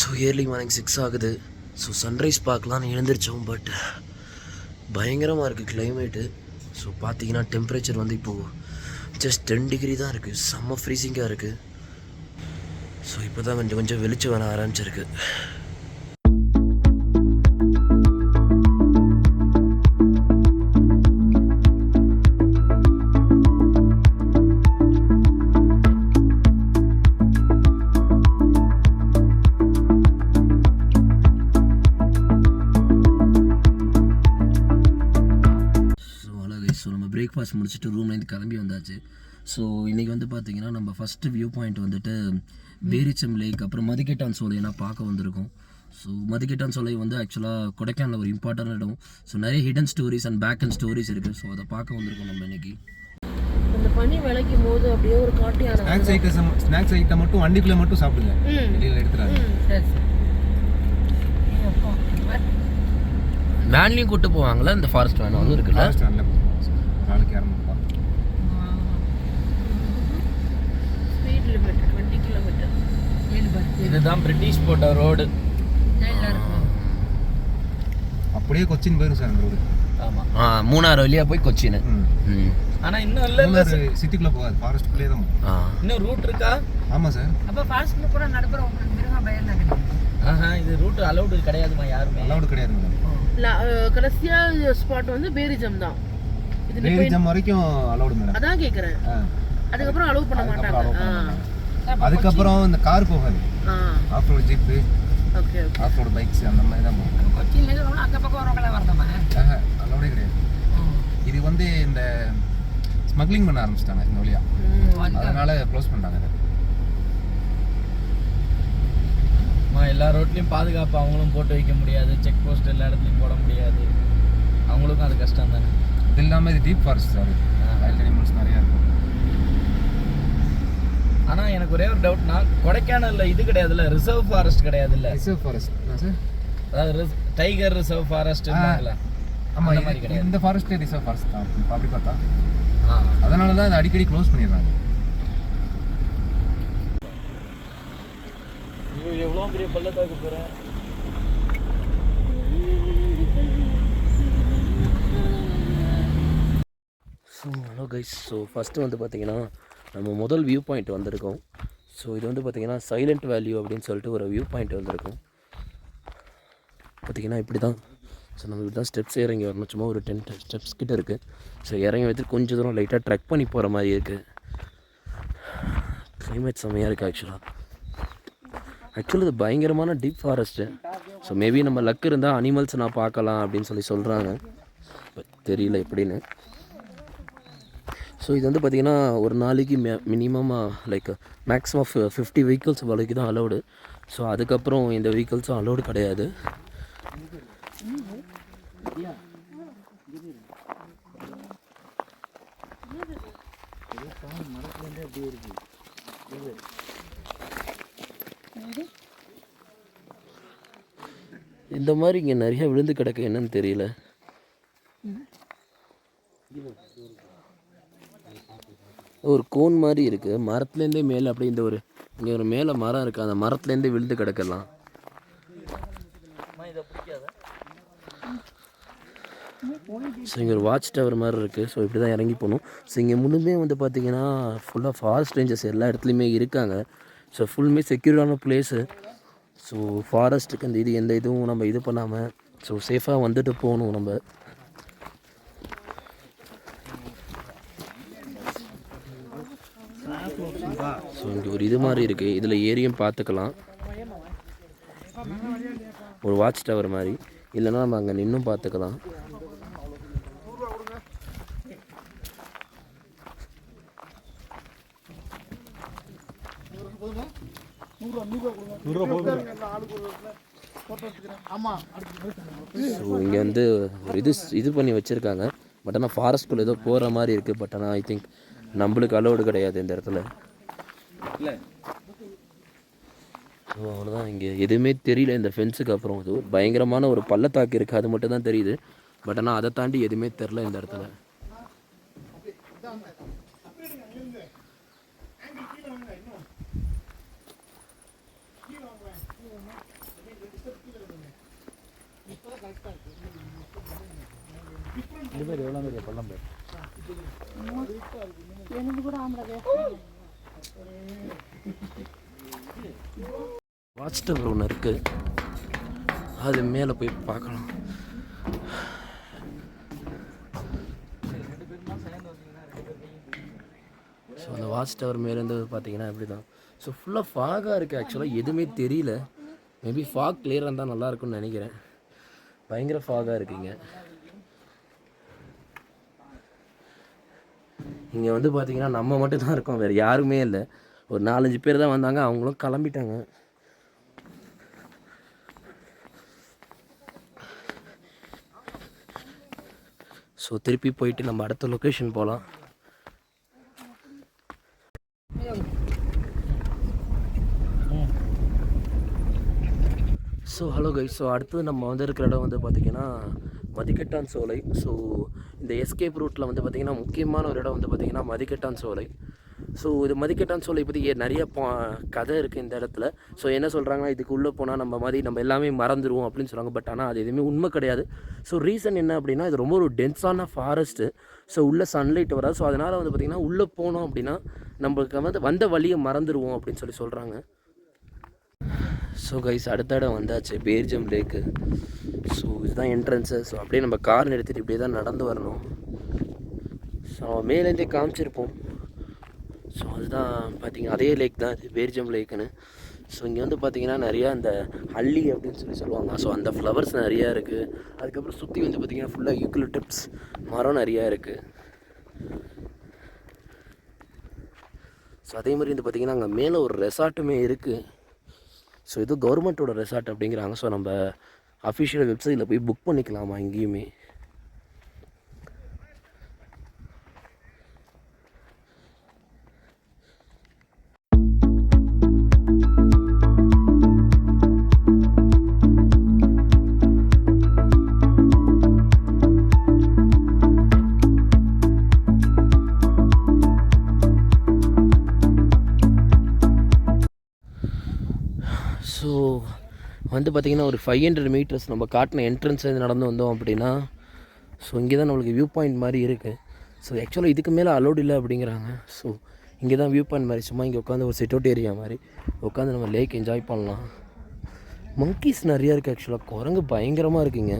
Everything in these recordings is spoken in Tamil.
ஸோ இயர்லி மார்னிங் சிக்ஸ் ஆகுது. ஸோ சன்ரைஸ் பார்க்கலான்னு எழுந்திரிச்சோம் பட் பயங்கரமாக இருக்குது கிளைமேட்டு ஸோ பார்த்தீங்கன்னா டெம்பரேச்சர் வந்து இப்போது ஜஸ்ட் டென் டிகிரி தான் இருக்குது செம்ம ஃப்ரீசிங்காக இருக்குது ஸோ இப்போ தான் கொஞ்சம் கொஞ்சம் வெளிச்சம் வர ஆரம்பிச்சிருக்கு. பிரேக்ஃபாஸ்ட் முடிச்சுட்டு ரூம்லேருந்து கிளம்பி வந்தாச்சு. ஸோ இன்றைக்கி வந்து பார்த்தீங்கன்னா நம்ம ஃபஸ்ட்டு வியூ பாயிண்ட் வந்துட்டு பேரிச்சம் லேக் அப்புறம் மதிக்கெட்டான் சோலையெல்லாம் பார்க்க வந்திருக்கோம். ஸோ மதிக்கெட்டான் சோலை வந்து ஆக்சுவலாக கொடைக்கானல் ஒரு இம்பார்ட்டன்ட் இடம். ஸோ நிறைய hidden stories and back and stories இருக்குது ஸோ அதை பார்க்க வந்திருக்கோம் நம்ம இன்னைக்கு. அந்த பனி விளைக்கும் போது அப்படியே ஒரு காட்டு யானை ஸ்நாக்ஸ் ஐட்டம் ஸ்நாக்ஸ் ஐட்டம் மட்டும் வண்டிக்குள்ளே மட்டும் சாப்பிடுங்க. வெளியில் எடுத்துறாங்க வேன்லேயும் கூட்டு போவாங்களா இந்த ஃபாரஸ்ட் வேன் அதுவும் இருக்குல்ல? ஒரு ஆளுக்கு இரநூறுபா ஸ்பீட் லிமிட் டுவெண்ட்டி கிலோமீட்டர் இதுதான் பிரிட்டிஷ் போட்ட ரோடு அப்படியே கொச்சின் போயிரும் சார் அந்த ரோடு ஆமா. ஆ மூணாறு வழியாக போய் கொச்சின். ம். ம். ஆனா இன்னும் இல்ல இல்ல சிட்டிக்குள்ளே போகாது ஃபாரஸ்ட்டுக்குள்ளே தான் போகும். ஆ. இன்னும் ரூட் இருக்கா? ஆமாம் சார் அப்போ ஃபாஸ்ட்ல கூட நடுப்புற உங்களுக்கு மிருக பயம் தான்? ஆஹா இது ரூட் அலௌடு கிடையாதுமா யாருமே? அலௌடு கிடையாது கடைசியா ஸ்பாட் வந்து பேரிஜம் தான். இது போய் ஜம் வரைக்கும் அலௌடு மேடம் அதான் கேக்குறேன். ஆ. அதுக்கப்புறம் அலோவ் பண்ண அதுக்கப்புறம் மாட்டாங்க. இந்த கார் போகாது. Off road jeep okay off road bikes அந்த மாதிரி தான் போகும். பக்கம் வரணுமா ஆஹா அலௌடே கிடையாது. இது வந்து இந்த ஸ்மக்லிங் பண்ண ஆரம்பிச்சிட்டாங்க இந்த வழியா. அதனால க்ளோஸ். அம்மா, எல்லா ரோட்லயும் பாதுகாப்பு அவங்களும் போட்டு வைக்க முடியாது. செக் போஸ்ட் எல்லா இடத்துலயும் போட முடியாது. அவங்களுக்கும் அது கஷ்டம் தானே இது இல்லாமல் இது deep forest sir wild animals நிறையா இருக்கும் ஆனா எனக்கு ஒரே ஒரு டவுட்னா கொடைக்கானல்ல இது கிடையாதுல்ல ரிசர்வ் ஃபாரஸ்ட் கிடையாதுல்ல? ரிசர்வ் ஃபாரஸ்ட் சார் அதாவது டைகர் ரிசர்வ் ஃபாரஸ்ட் ஆமாம் அந்த மாதிரி கிடையாது. இந்த ஃபாரஸ்ட்டே ரிசர்வ் ஃபாரஸ்ட் தான் அப்படி பார்த்தா ஆ. அதனால தான் இதை அடிக்கடி க்ளோஸ் பண்ணிடுறாங்க. ஐயோ, எவ்வளவு பெரிய பள்ளத்தாக்கு போறேன் so hello guys so first வந்து பார்த்திங்கன்னா நம்ம முதல் வியூ பாயிண்ட் வந்திருக்கோம். ஸோ இது வந்து பார்த்தீங்கன்னா சைலண்ட் வேல்யூ அப்படின்னு சொல்லிட்டு ஒரு வியூ பாயிண்ட் வந்திருக்கும். பார்த்தீங்கன்னா இப்படி தான் ஸோ நம்ம இப்படி தான் ஸ்டெப்ஸ் இறங்கி வரணும். சும்மா ஒரு டென் ஸ்டெப்ஸ் கிட்டே இருக்குது ஸோ இறங்கி வைத்து கொஞ்சம் தூரம் லைட்டாக ட்ரெக் பண்ணி போகிற மாதிரி இருக்குது கிளைமேட் செம்மையாக இருக்குது ஆக்சுவலாக ஆக்சுவலி இது பயங்கரமான டீப் ஃபாரஸ்ட்டு ஸோ மேபி நம்ம லக் இருந்தால் அனிமல்ஸ் நான் பார்க்கலாம் அப்படின்னு சொல்லி சொல்கிறாங்க பட் தெரியல எப்படின்னு. ஸோ இது வந்து பார்த்திங்கன்னா ஒரு நாளைக்கு மே மினிமமாக லைக் மேக்ஸிமம் ஃபிஃப்டி வெஹிக்கிள்ஸ் வரைக்கும் தான் அலௌடு ஸோ அதுக்கப்புறம் இந்த வெஹிக்கிள்ஸும் அலௌடு கிடையாது. இந்த மாதிரி இங்கே நிறைய விழுந்து கிடக்கு என்னன்னு தெரியல. ஒரு கோன் மாதிரி இருக்குது மரத்துலேருந்தே மேலே அப்படியே இந்த ஒரு இங்கே ஒரு மேலே மரம் இருக்குது அந்த மரத்துலேருந்தே விழுந்து கிடக்கலாம். ஸோ இங்கே ஒரு வாட்ச் டவர் மாதிரி இருக்குது ஸோ இப்படி தான் இறங்கி போகணும். ஸோ இங்கே முழுமே வந்து பார்த்திங்கன்னா ஃபுல்லாக ஃபாரஸ்ட் ரேஞ்சர்ஸ் எல்லா இடத்துலையுமே இருக்காங்க. ஸோ ஃபுல்லுமே செக்யூர்டான பிளேஸு ஸோ ஃபாரஸ்ட்டுக்கு அந்த இது எந்த இதுவும் நம்ம இது பண்ணாமல் ஸோ சேஃபாக வந்துட்டு போகணும் நம்ம. ஸோ இங்கே ஒரு இது மாதிரி இருக்குது இதில் ஏரியும் பார்த்துக்கலாம் ஒரு வாட்ச் டவர் மாதிரி. இல்லைன்னா நம்ம அங்கே நின்றும் பார்த்துக்கலாம் ஸோ இங்கே வந்து ஒரு இது இது பண்ணி வச்சுருக்காங்க. பட் ஆனால் ஃபாரஸ்ட்குள்ளே ஏதோ போகிற மாதிரி இருக்குது பட் ஆனால் ஐ திங்க் நம்மளுக்கு அலோடு கிடையாது இந்த இடத்துல. இல்ல. ஸோ அவ்வளோதான் இங்கே எதுவுமே தெரியல. இந்த ஃபென்ஸுக்கு அப்புறம் அது ஒரு பயங்கரமான ஒரு பள்ளத்தாக்கு இருக்குது அது மட்டும் தான் தெரியுது. பட் ஆனால் அதை தாண்டி எதுவுமே தெரில இந்த இடத்துல. வாட்ச் டவர் ஒன்று இருக்குது அது மேலே போய் பார்க்கலாம். ஸோ அந்த வாட்ச் டவர் மேலேருந்து பார்த்தீங்கன்னா இப்படி தான் ஸோ ஃபுல்லாக ஃபாகாக இருக்குது ஆக்சுவலாக எதுவுமே தெரியல. மேபி ஃபாக் கிளியராக இருந்தால் நல்லா இருக்கும்னு நினைக்கிறேன். பயங்கர ஃபாகாக இருக்குங்க இங்கே வந்து பார்த்திங்கன்னா நம்ம மட்டும் தான் இருக்கோம். வேறு யாருமே இல்லை. ஒரு நாலஞ்சு பேர் தான் வந்தாங்க. அவங்களும் கிளம்பிட்டாங்க. ஸோ திருப்பி போயிட்டு நம்ம அடுத்த லொக்கேஷன் போகலாம் ஸோ ஹலோ கை ஸோ அடுத்து நம்ம வந்து இருக்கிற இடம் வந்து பார்த்திங்கன்னா மதிக்கட்டான் சோலை. ஸோ இந்த எஸ்கேப் ரூட்டில் வந்து பார்த்திங்கன்னா முக்கியமான ஒரு இடம் வந்து பார்த்திங்கன்னா மதிக்கட்டான் சோலை. ஸோ இது மதிக்கட்டான் சோலை பற்றி நிறைய பா கதை இருக்குது இந்த இடத்துல. ஸோ என்ன சொல்கிறாங்கன்னா இதுக்கு உள்ளே போனால் நம்ம மாதிரி நம்ம எல்லாமே மறந்துடுவோம் அப்படின்னு சொல்கிறாங்க பட் ஆனால் அது எதுவுமே உண்மை கிடையாது. ஸோ ரீசன் என்ன அப்படின்னா இது ரொம்ப ஒரு டென்ஸான ஃபாரஸ்ட்டு ஸோ உள்ளே சன்லைட் வராது. ஸோ அதனால் வந்து பார்த்திங்கன்னா உள்ளே போனோம் அப்படின்னா நம்மளுக்கு வந்து வந்த வழியை மறந்துடுவோம் அப்படின்னு சொல்லி சொல்கிறாங்க ஸோ கைஸ் அடுத்த இடம் வந்தாச்சு. பேர்ஜம் லேக்கு ஸோ இதுதான் என்ட்ரன்ஸு ஸோ அப்படியே நம்ம கார் நிறுத்திட்டு இப்படியே தான் நடந்து வரணும். ஸோ மேலேருந்தே காமிச்சிருப்போம். ஸோ அதுதான் பார்த்திங்கன்னா அதே லேக் தான் இது பேர்ஜம் லேக்குன்னு ஸோ இங்கே வந்து பார்த்தீங்கன்னா நிறையா இந்த அள்ளி அப்படின்னு சொல்லி சொல்லுவாங்க. ஸோ அந்த ஃப்ளவர்ஸ் நிறையா இருக்குது அதுக்கப்புறம் சுற்றி வந்து பார்த்தீங்கன்னா ஃபுல்லாக யூக்கலிப்டப்ஸ் மரம் நிறையா இருக்குது ஸோ அதே மாதிரி வந்து பார்த்திங்கன்னா அங்கே மேலே ஒரு ரெசார்ட்டுமே இருக்குது ஸோ இது கவர்மெண்ட்டோட ரெசார்ட் அப்படிங்கிறாங்க. ஸோ நம்ம அஃபிஷியல் வெப்சைட்டில் போய் புக் பண்ணிக்கலாமா இங்கேயுமே ஸோ வந்து பார்த்திங்கன்னா ஒரு ஃபைவ் ஹண்ட்ரட் மீட்டர்ஸ் நம்ம காட்டின என்ட்ரன்ஸ் நடந்து வந்தோம் அப்படின்னா ஸோ இங்கே தான் நம்மளுக்கு வியூ பாயிண்ட் மாதிரி இருக்குது ஸோ ஆக்சுவலாக இதுக்கு மேலே அலோடு இல்லை அப்படிங்கிறாங்க. ஸோ இங்கே தான் வியூ பாயிண்ட் மாதிரி சும்மா இங்கே உட்காந்து ஒரு செட் அவுட் ஏரியா மாதிரி உட்காந்து நம்ம லேக் என்ஜாய் பண்ணலாம். மங்கீஸ் நிறையா இருக்குது ஆக்சுவலாக குரங்கு பயங்கரமாக இருக்குங்க.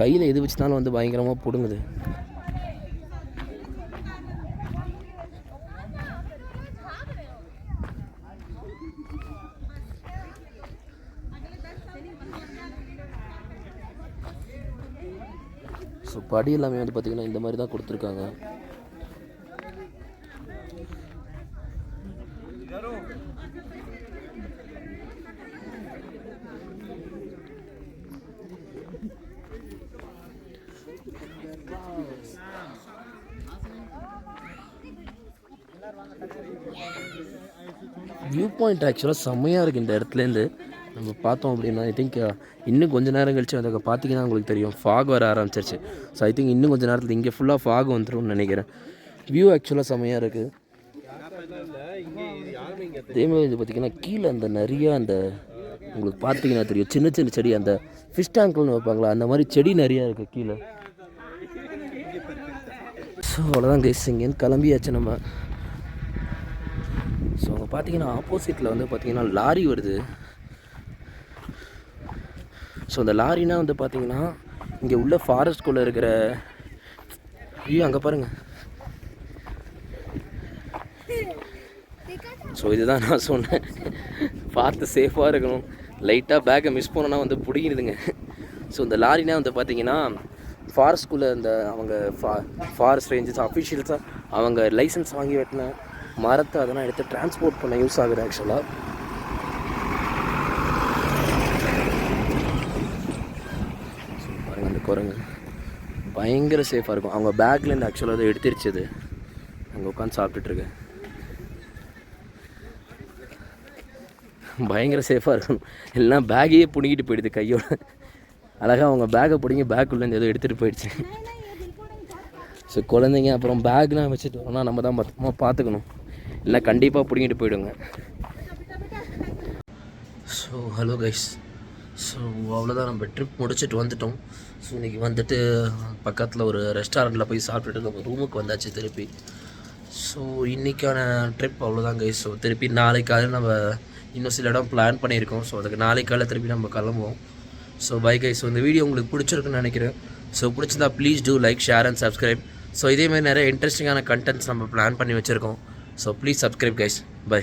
கையில் எது வச்சுனாலும் வந்து பயங்கரமாக பிடுங்குது. படி எல்லாமே வந்து பார்த்திங்கன்னா இந்த மாதிரி தான் கொடுத்துருக்காங்க. வியூ பாயிண்ட் ஆக்சுவலாக செம்மையாக இருக்குது இந்த இடத்துலேருந்து நம்ம பார்த்தோம் அப்படின்னா ஐ திங்க் uh, இன்னும் கொஞ்ச நேரம் கழிச்சு அதை பார்த்தீங்கன்னா உங்களுக்கு தெரியும். ஃபாக் வர ஆரம்பிச்சிருச்சு. ஸோ ஐ திங்க் இன்னும் கொஞ்சம் நேரத்தில் இங்கே ஃபுல்லாக ஃபாக் வந்துடும்னு நினைக்கிறேன். வியூ ஆக்சுவலாக செம்மையாக இருக்குது அதே மாதிரி இது பார்த்திங்கன்னா கீழே அந்த நிறைய அந்த உங்களுக்கு பார்த்தீங்கன்னா தெரியும். சின்ன சின்ன செடி அந்த ஃபிஷ் டேங்க்னு வைப்பாங்களா? அந்த மாதிரி செடி நிறையா இருக்குது கீழே. ஸோ அவ்வளோதான் கைஸ் இங்கேருந்து கிளம்பியாச்சு நம்ம. ஸோ அங்கே பார்த்தீங்கன்னா ஆப்போசிட்டில் வந்து பார்த்தீங்கன்னா லாரி வருது. ஸோ அந்த லாரினா வந்து பார்த்தீங்கன்னா இங்கே உள்ள ஃபாரஸ்ட்குள்ளே இருக்கிற ஐயோ அங்கே பாருங்கள் ஸோ இதுதான் நான் சொன்னேன். பார்த்து சேஃபாக இருக்கணும். லைட்டாக பேக்கை மிஸ் பண்ணோன்னா வந்து பிடிக்கிடுதுங்க ஸோ இந்த லாரினா வந்து பார்த்தீங்கன்னா ஃபாரஸ்ட்குள்ளே இந்த அவங்க ஃபா ஃபாரஸ்ட் ரேஞ்சஸ் அஃபிஷியல்ஸாக அவங்க லைசன்ஸ் வாங்கி வெட்டின மரத்தை அதெல்லாம் எடுத்து டிரான்ஸ்போர்ட் பண்ண யூஸ் ஆகுது ஆக்சுவலாக பாருங்கள் அந்த குரங்கு பயங்கர சேஃபாக இருக்கும். அவங்க பேக்லேருந்து ஆக்சுவலாக அதை எடுத்துருச்சு அது அங்கே உட்காந்து சாப்பிட்டுட்ருக்கு பயங்கர சேஃபாக இருக்கும். எல்லாம் பேக்கையே பிடிங்கிட்டு போயிடுது கையோட. அழகாக அவங்க பேக்கை பிடிங்கி பேக்குள்ளேருந்து ஏதோ எடுத்துகிட்டு போயிடுச்சு. ஸோ குழந்தைங்க அப்புறம் பேக்லாம் வச்சுட்டு வரோம்னா நம்ம தான் பத்திரமா பார்த்துக்கணும் இல்லை கண்டிப்பாக பிடிங்கிட்டு போயிடுங்க. ஸோ ஹலோ கைஸ் ஸோ அவ்வளோதான் நம்ம ட்ரிப் முடிச்சுட்டு வந்துட்டோம். ஸோ இன்றைக்கி வந்துட்டு பக்கத்தில் ஒரு ரெஸ்டாரண்ட்டில் போய் சாப்பிட்டுட்டு நம்ம ரூமுக்கு வந்தாச்சு திருப்பி. ஸோ இன்றைக்கான ட்ரிப் அவ்வளோதான் கைஸ் ஸோ திருப்பி நாளைக்கு காலையில் நம்ம இன்னும் சில இடம் பிளான் பண்ணியிருக்கோம். ஸோ அதுக்கு நாளைக்கு காலையில் திருப்பி நம்ம கிளம்புவோம். ஸோ பை கைஸ் ஸோ இந்த வீடியோ உங்களுக்கு பிடிச்சிருக்குன்னு நினைக்கிறேன். ஸோ பிடிச்சிருந்தா please do like share and subscribe so இதேமாதிரி நிறைய இன்ட்ரெஸ்டிங்கான கண்டென்ட்ஸ் நம்ம பிளான் பண்ணி வச்சுருக்கோம். So please subscribe guys bye